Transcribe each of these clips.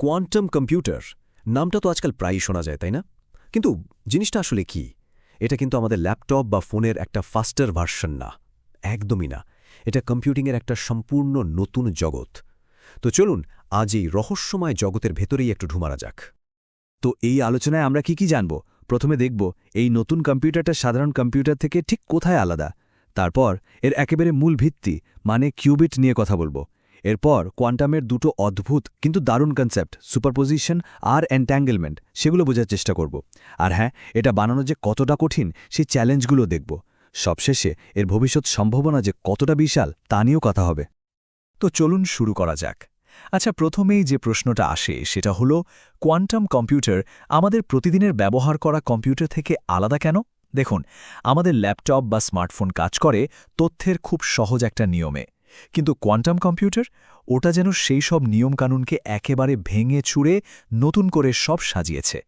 Quantum computer, নামটা তো আজকাল প্রায়ই শোনা যায়, তাই না? কিন্তু জিনিসটা আসলে কি? এটা কিন্তু আমাদের ল্যাপটপ বা ফোনের একটা ফাস্টার ভার্সন না, একদমই না। এটা কম্পিউটিংয়ের একটা সম্পূর্ণ নতুন জগৎ। তো চলুন, আজ এই রহস্যময় জগতের ভেতরেই একটু ঢুমারা যাক। তো এই আলোচনায় আমরা কি কি জানব? প্রথমে দেখব, এই নতুন কম্পিউটারটা সাধারণ কম্পিউটার থেকে ঠিক কোথায় আলাদা? তারপর, এর একেবারে মূল ভিত্তি মানে কিউবিট নিয়ে কথা বলব। এরপর কোয়ান্টামের দুটো অদ্ভুত কিন্তু দারুণ কনসেপ্ট সুপারপোজিশন আর এন্ট্যাঙ্গেলমেন্ট সেগুলো বোঝার চেষ্টা করব। আর হ্যাঁ এটা বানানো যে কতটা কঠিন সেই চ্যালেঞ্জগুলো দেখব। সবশেষে এর ভবিষ্যৎ সম্ভাবনা যে কতটা বিশাল, তা নিয়েও কথা হবে। তো চলুন শুরু করা যাক। আচ্ছা প্রথমেই যে প্রশ্নটা আসে, সেটা হলো কোয়ান্টাম কম্পিউটার আমাদের প্রতিদিনের ব্যবহার করা কম্পিউটার থেকে আলাদা কেন? দেখুন, আমাদের ল্যাপটপ বা স্মার্টফোন কাজ করে তথ্যের খুব সহজ একটা নিয়মে। কিন্তু কোয়ান্টাম কম্পিউটার, ওটা যেন সেই সব নিয়মকানুনকে একেবারে ভেঙে চুড়ে নতুন করে সব সাজিয়েছে।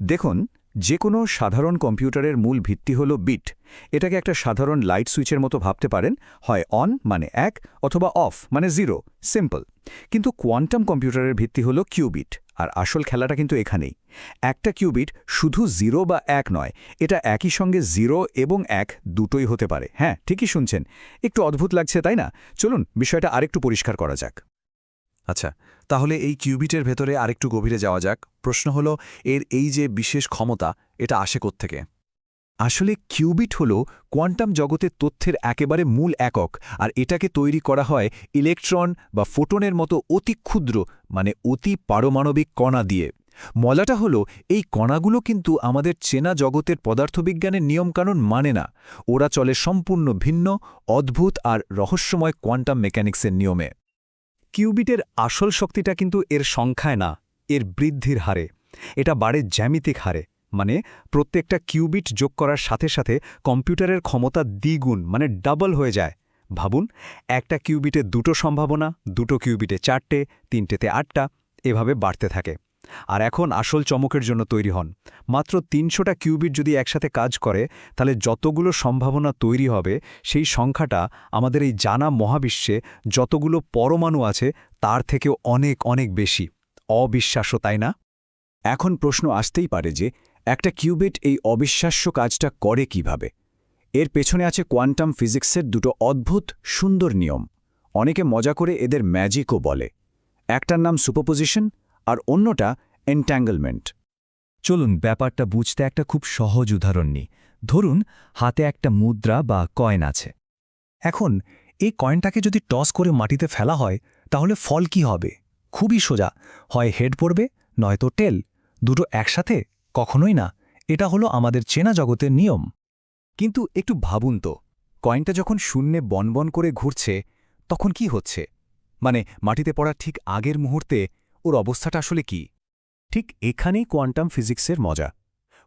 দেখুন যে কোনো সাধারণ কম্পিউটারের মূল ভিত্তি হল বিট। এটাকে একটা সাধারণ লাইট সুইচের মতো ভাবতে পারেন, হয় অন মানে এক অথবা অফ মানে জিরো, সিম্পল। কিন্তু কোয়ান্টাম কম্পিউটারের ভিত্তি হল কিউবিট, আর আসল খেলাটা কিন্তু এখানেই। একটা কিউবিট শুধু জিরো বা এক নয়, এটা একই সঙ্গে জিরো এবং এক দুটোই হতে পারে। হ্যাঁ ঠিকই শুনছেন। একটু অদ্ভুত লাগছে, তাই না? চলুন, বিষয়টা আরেকটু পরিষ্কার করা যাক। আচ্ছা তাহলে এই কিউবিটের ভেতরে আরেকটু গভীরে যাওয়া যাক। প্রশ্ন হলো, এর এই যে বিশেষ ক্ষমতা, এটা আসে থেকে আসলে কিউবিট হল কোয়ান্টাম জগতের তথ্যের একেবারে মূল একক, আর এটাকে তৈরি করা হয় ইলেকট্রন বা ফোটনের মতো অতি ক্ষুদ্র মানে অতি পারমাণবিক কণা দিয়ে। মজাটা হলো, এই কণাগুলো কিন্তু আমাদের চেনা জগতের পদার্থবিজ্ঞানের নিয়মকানুন মানে না। ওরা চলে সম্পূর্ণ ভিন্ন, অদ্ভুত আর রহস্যময় কোয়ান্টাম মেকানিক্সের নিয়মে। কিউবিটের আসল শক্তিটা কিন্তু এর সংখ্যায় না, এর বৃদ্ধির হারে। এটা বাড়ে জ্যামিতিক হারে মানে প্রত্যেকটা কিউবিট যোগ করার সাথে সাথে কম্পিউটারের ক্ষমতা দ্বিগুণ মানে ডাবল হয়ে যায়। ভাবুন, একটা কিউবিটে দুটো সম্ভাবনা, দুটো কিউবিটে চারটে, তিনটেতে আটটা, এভাবে বাড়তে থাকে। আর এখন আসল চমকের জন্য তৈরি হন। মাত্র তিনশোটা কিউবিট যদি একসাথে কাজ করে, তাহলে যতগুলো সম্ভাবনা তৈরি হবে, সেই সংখ্যাটা আমাদের এই জানা মহাবিশ্বে যতগুলো পরমাণু আছে, তার থেকেও অনেক অনেক বেশি। অবিশ্বাস্য, তাই না? এখন প্রশ্ন আসতেই পারে যে, একটা কিউবিট এই অবিশ্বাস্য কাজটা করে কীভাবে? এর পেছনে আছে কোয়ান্টাম ফিজিক্সের দুটো অদ্ভুত, সুন্দর নিয়ম। অনেকে মজা করে এদের ম্যাজিকও বলে। একটার নাম সুপারপোজিশন আর অন্যটা এন্ট্যাঙ্গলমেন্ট চলুন, ব্যাপারটা বুঝতে একটা খুব সহজ উদাহরণ নিই। ধরুন, হাতে একটা মুদ্রা বা কয়েন আছে। এখন, এই কয়েনটাকে যদি টস করে মাটিতে ফেলা হয়, তাহলে ফল কি হবে? খুবই সোজা। হয় হেড পড়বে, নয়তো টেল। দুটো একসাথে? কখনোই না। এটা হলো আমাদের চেনা জগতের নিয়ম। কিন্তু একটু ভাবুন তো, কয়েনটা যখন শূন্যে বনবন করে ঘুরছে, তখন কি হচ্ছে? মানে মাটিতে পড়ার ঠিক আগের মুহূর্তে ওর অবস্থাটা আসলে কি? ঠিক এখানেই কোয়ান্টাম ফিজিক্সের মজা।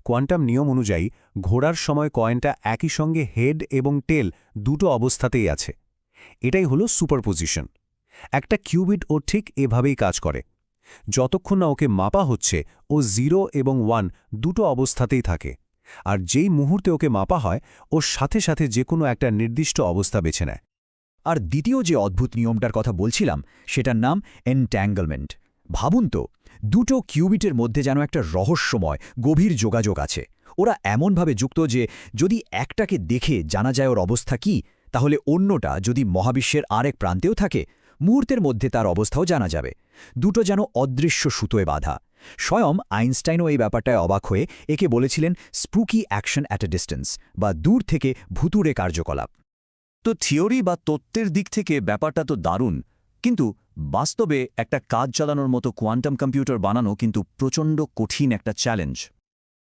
কোয়ান্টাম নিয়ম অনুযায়ী ঘোরার সময় কয়েনটা একই সঙ্গে হেড এবং টেল দুটো অবস্থাতেই আছে। এটাই হলো সুপারপোজিশন। একটা কিউবিট ও ঠিক এভাবেই কাজ করে। যতক্ষণ না ওকে মাপা হচ্ছে, ও জিরো এবং ওয়ান দুটো অবস্থাতেই থাকে। আর যেই মুহূর্তে ওকে মাপা হয় ওর সাথে সাথে যে কোনো একটা নির্দিষ্ট অবস্থা বেছে নেয়। আর দ্বিতীয় যে অদ্ভুত নিয়মটার কথা বলছিলাম, সেটার নাম এনট্যাঙ্গলমেন্ট। ভাবুন তো, দুটো কিউবিটের মধ্যে যেন একটা রহস্যময়, গভীর যোগাযোগ আছে। ওরা এমনভাবে যুক্ত যে, যদি একটাকে দেখে জানা যায় ওর অবস্থা কি, তাহলে অন্যটা যদি মহাবিশ্বের আরেক প্রান্তেও থাকে, মুহূর্তের মধ্যে তার অবস্থাও জানা যাবে। দুটো যেন অদৃশ্য সুতোয় বাধা। স্বয়ং আইনস্টাইনও এই ব্যাপারটায় অবাক হয়ে একে বলেছিলেন spooky action at a distance বা দূর থেকে ভুতুরে কার্যকলাপ। তো থিওরি বা তত্ত্বের দিক থেকে ব্যাপারটা তো দারুণ, কিন্তু বাস্তবে একটা কাজ চালানোর মতো কোয়ান্টাম কম্পিউটার বানানো কিন্তু প্রচণ্ড কঠিন একটা চ্যালেঞ্জ।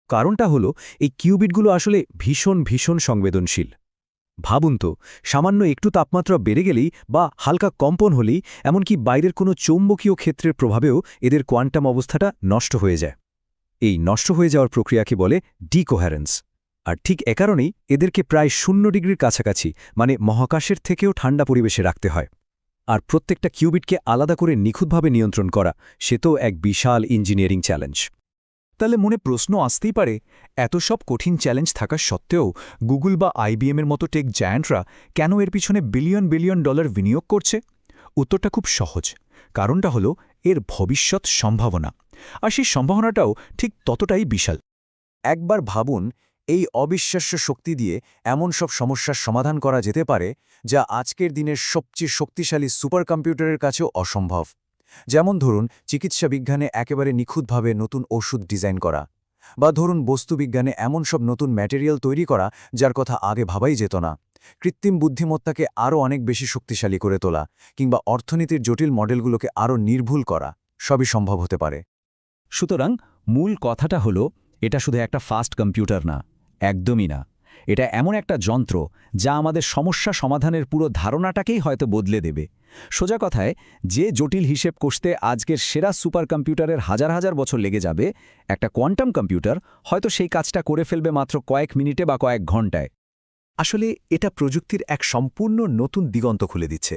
কারণটা হলো, এই কিউবিটগুলো আসলে ভীষণ ভীষণ সংবেদনশীল। ভাবুন তো, সামান্য একটু তাপমাত্রা বেড়ে গেলেই বা হালকা কম্পন হলেই এমনকি বাইরের কোনো চৌম্বকীয় ক্ষেত্রের প্রভাবেও এদের কোয়ান্টাম অবস্থাটা নষ্ট হয়ে যায়। এই নষ্ট হয়ে যাওয়ার প্রক্রিয়াকে বলে ডিকোহারেন্স। আর ঠিক এ কারণেই এদেরকে প্রায় শূন্য ডিগ্রির কাছাকাছি মানে মহাকাশের থেকেও ঠান্ডা পরিবেশে রাখতে হয়। আর প্রত্যেকটা কিউবিটকে আলাদা করে নিখুঁতভাবে নিয়ন্ত্রণ করা, সে তো এক বিশাল ইঞ্জিনিয়ারিং চ্যালেঞ্জ। তাহলে মনে প্রশ্ন আসতেই পারে, এত সব কঠিন চ্যালেঞ্জ থাকা সত্ত্বেও গুগল বা আইবিএমের মতো টেক জায়ান্টরা কেন এর পিছনে বিলিয়ন বিলিয়ন ডলার বিনিয়োগ করছে? উত্তরটা খুব সহজ, কারণটা হলো এর ভবিষ্যৎ সম্ভাবনা। আর সেই সম্ভাবনাটাও ঠিক ততটাই বিশাল। একবার ভাবুন এই অবিশ্বাস্য শক্তি দিয়ে এমন সব সমস্যার সমাধান করা যেতে পারে, যা আজকের দিনের সবচেয়ে শক্তিশালী সুপার কম্পিউটারের কাছেও অসম্ভব। যেমন ধরুন, চিকিৎসা বিজ্ঞানে একেবারে নিখুঁতভাবে নতুন ওষুধ ডিজাইন করা, বা ধরুন বস্তুবিজ্ঞানে এমন সব নতুন ম্যাটেরিয়াল তৈরি করা, যার কথা আগে ভাবাই যেত না। কৃত্রিম বুদ্ধিমত্তাকে আরও অনেক বেশি শক্তিশালী করে তোলা, কিংবা অর্থনীতির জটিল মডেলগুলোকে আরও নির্ভুল করা, সবই সম্ভব হতে পারে। সুতরাং, মূল কথাটা হলো, এটা শুধু একটা ফাস্ট কম্পিউটার না। একদমই না। এটা এমন একটা যন্ত্র যা আমাদের সমস্যা সমাধানের পুরো ধারণাটাকেই হয়তো বদলে দেবে। সোজা কথায়, যে জটিল হিসেব কষতে আজকের সেরা সুপার কম্পিউটারের হাজার হাজার বছর লেগে যাবে, একটা কোয়ান্টাম কম্পিউটার হয়তো সেই কাজটা করে ফেলবে মাত্র কয়েক মিনিটে বা কয়েক ঘন্টায়। আসলে এটা প্রযুক্তির এক সম্পূর্ণ নতুন দিগন্ত খুলে দিচ্ছে।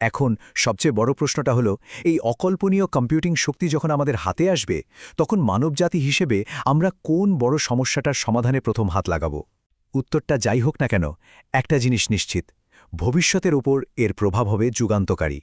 এখন সবচেয়ে বড় প্রশ্নটা হলো, এই অকল্পনীয় কম্পিউটিং শক্তি যখন আমাদের হাতে আসবে, তখন মানবজাতি হিসেবে আমরা কোন বড় সমস্যাটার সমাধানে প্রথম হাত লাগাব? উত্তরটা যাই হোক না কেন, একটা জিনিস নিশ্চিত, ভবিষ্যতের ওপর এর প্রভাব হবে যুগান্তকারী।